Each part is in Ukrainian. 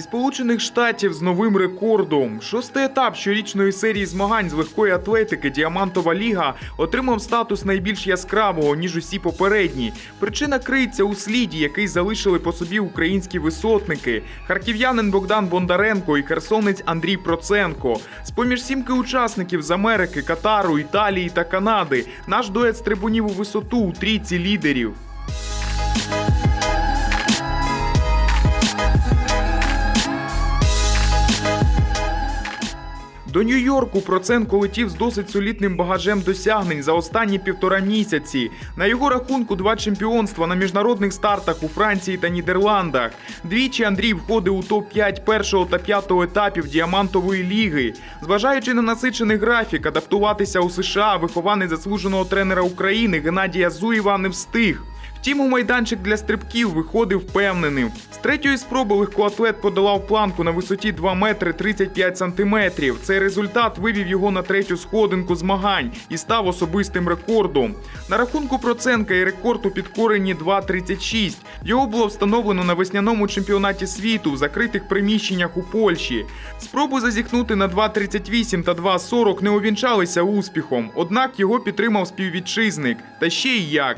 Сполучених Штатів з новим рекордом. Шостий етап щорічної серії змагань з легкої атлетики Діамантова ліга отримав статус найбільш яскравого ніж усі попередні. Причина криється у сліді, який залишили по собі українські висотники: харків'янин Богдан Бондаренко і херсонець Андрій Проценко. З поміж сімки учасників з Америки, Катару, Італії та Канади наш дует стрибунів у висоту у трійці лідерів. До Нью-Йорку Проценко летів з досить солідним багажем досягнень за останні півтора місяці. На його рахунку два чемпіонства на міжнародних стартах у Франції та Нідерландах. Двічі Андрій входив у топ-5 першого та п'ятого етапів діамантової ліги. Зважаючи на насичений графік, адаптуватися у США вихованець заслуженого тренера України Геннадія Зуєва не встиг. Втім, у майданчик для стрибків виходив впевненим. З третьої спроби легкоатлет подолав планку на висоті 2 метри 35 сантиметрів. Цей результат вивів його на третю сходинку змагань і став особистим рекордом. На рахунку Проценка і рекорд у підкоренні 2.36. Його було встановлено на весняному чемпіонаті світу в закритих приміщеннях у Польщі. Спроби зазіхнути на 2.38 та 2.40 не увінчалися успіхом, однак його підтримав співвітчизник. Та ще й як.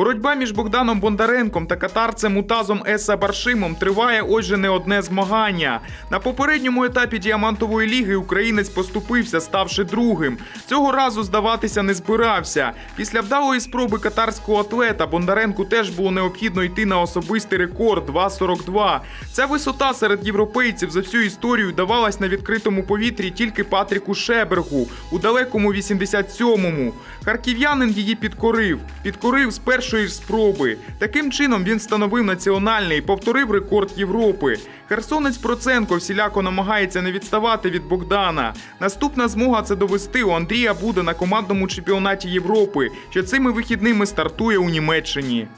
Боротьба між Богданом Бондаренком та катарцем Утазом Еса Баршимом триває отже не одне змагання. На попередньому етапі діамантової ліги українець поступився, ставши другим. Цього разу здаватися не збирався. Після вдалої спроби катарського атлета Бондаренку теж було необхідно йти на особистий рекорд 2.42. Ця висота серед європейців за всю історію давалась на відкритому повітрі тільки Патріку Шебергу у далекому 87-му. Харків'янин її підкорив. Підкорив з першої ж спроби. Таким чином він становив національний повторив рекорд Європи. Херсонець Проценко всіляко намагається не відставати від Богдана. Наступна змога це довести у Андрія буде на командному чемпіонаті Європи, що цими вихідними стартує у Німеччині.